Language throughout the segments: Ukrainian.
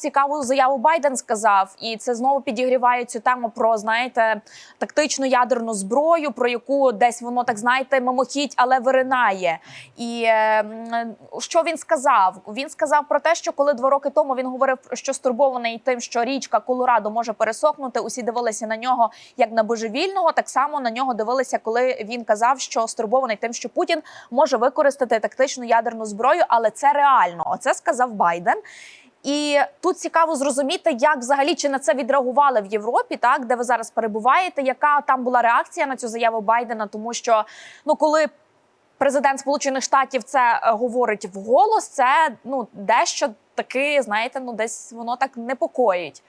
Цікаву заяву Байден сказав, і це знову підігріває цю тему про знаєте тактичну ядерну зброю, про яку десь воно так знаєте мимохідь, але виринає. І е, що він сказав? Він сказав про те, що коли два роки тому він говорив, що стурбований тим, що річка Колорадо може пересохнути. Усі дивилися на нього як на божевільного. Так само на нього дивилися, коли він казав, що стурбований тим, що Путін може використати тактичну ядерну зброю, але це реально. Оце сказав Байден. І тут цікаво зрозуміти, як взагалі чи на це відреагували в Європі, так де ви зараз перебуваєте. Яка там була реакція на цю заяву Байдена? Тому що ну коли президент Сполучених Штатів це е, говорить вголос, це ну дещо таки, знаєте, ну десь воно так непокоїть.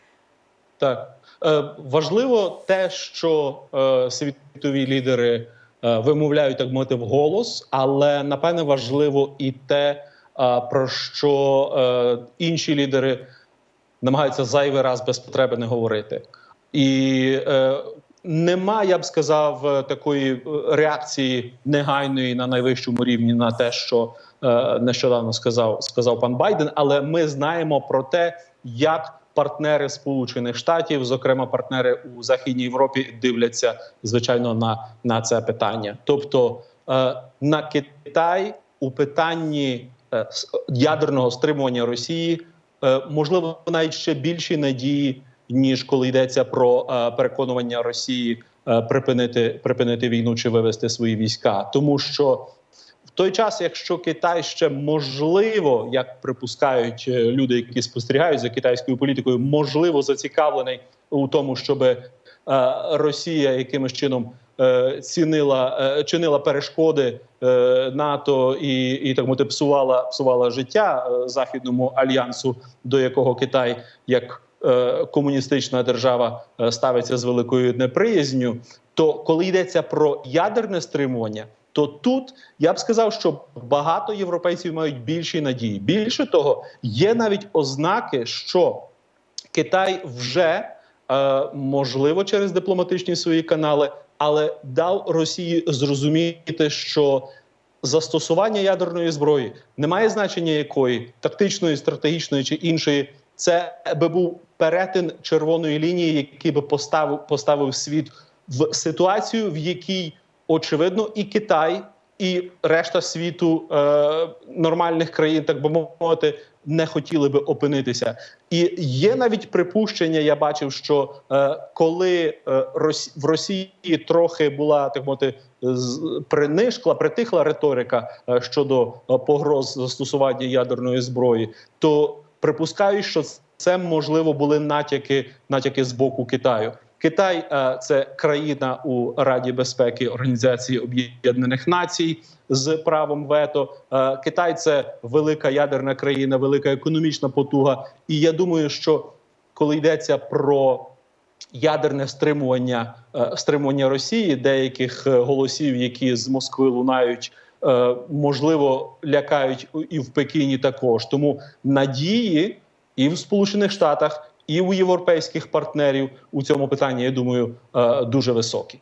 Так е, важливо те, що е, світові лідери е, вимовляють так мовити вголос, але напевне важливо і те, про що е, інші лідери намагаються зайвий раз без потреби не говорити. І е, нема, я б сказав, е, такої реакції негайної на найвищому рівні на те, що нещодавно сказав, сказав пан Байден. Але ми знаємо про те, як партнери Сполучених Штатів, зокрема партнери у Західній Європі, дивляться звичайно на, на це питання. Тобто на Китай у питанні ядерного стримування Росії е, можливо навіть ще більші надії, ніж коли йдеться про е, переконування Росії е, припинити припинити війну чи вивести свої війська, тому що. В той час, якщо Китай ще можливо, як припускають е, люди, які спостерігають за китайською політикою, можливо зацікавлений у тому, щоб е, Росія якимось чином е, цінила е, чинила перешкоди е, НАТО і, і так мовити, псувала псувала життя е, західному альянсу, до якого Китай як е, комуністична держава е, ставиться з великою неприязню. То коли йдеться про ядерне стримування, то тут я б сказав, що багато європейців мають більші надії. Більше того, є навіть ознаки, що Китай вже е, можливо через дипломатичні свої канали, але дав Росії зрозуміти, що застосування ядерної зброї не має значення якої тактичної, стратегічної чи іншої. Це би був перетин червоної лінії, який би поставив поставив світ в ситуацію, в якій очевидно і Китай, і решта світу е, нормальних країн, так би мовити, не хотіли би опинитися. І є навіть припущення. Я бачив, що е, коли е, Росі, в Росії трохи була так мовити принишкла, притихла риторика е, щодо е, погроз застосування ядерної зброї, то припускаю, що це можливо були натяки, натяки з боку Китаю. Китай е, це країна у Раді безпеки Організації Об'єднаних Націй з правом вето. Е, Китай це велика ядерна країна, велика економічна потуга. І я думаю, що коли йдеться про ядерне стримування, е, стримування Росії, деяких голосів, які з Москви лунають. Можливо, лякають і в Пекіні також. Тому надії і в Сполучених Штатах, і у європейських партнерів у цьому питанні, я думаю, е, дуже високі.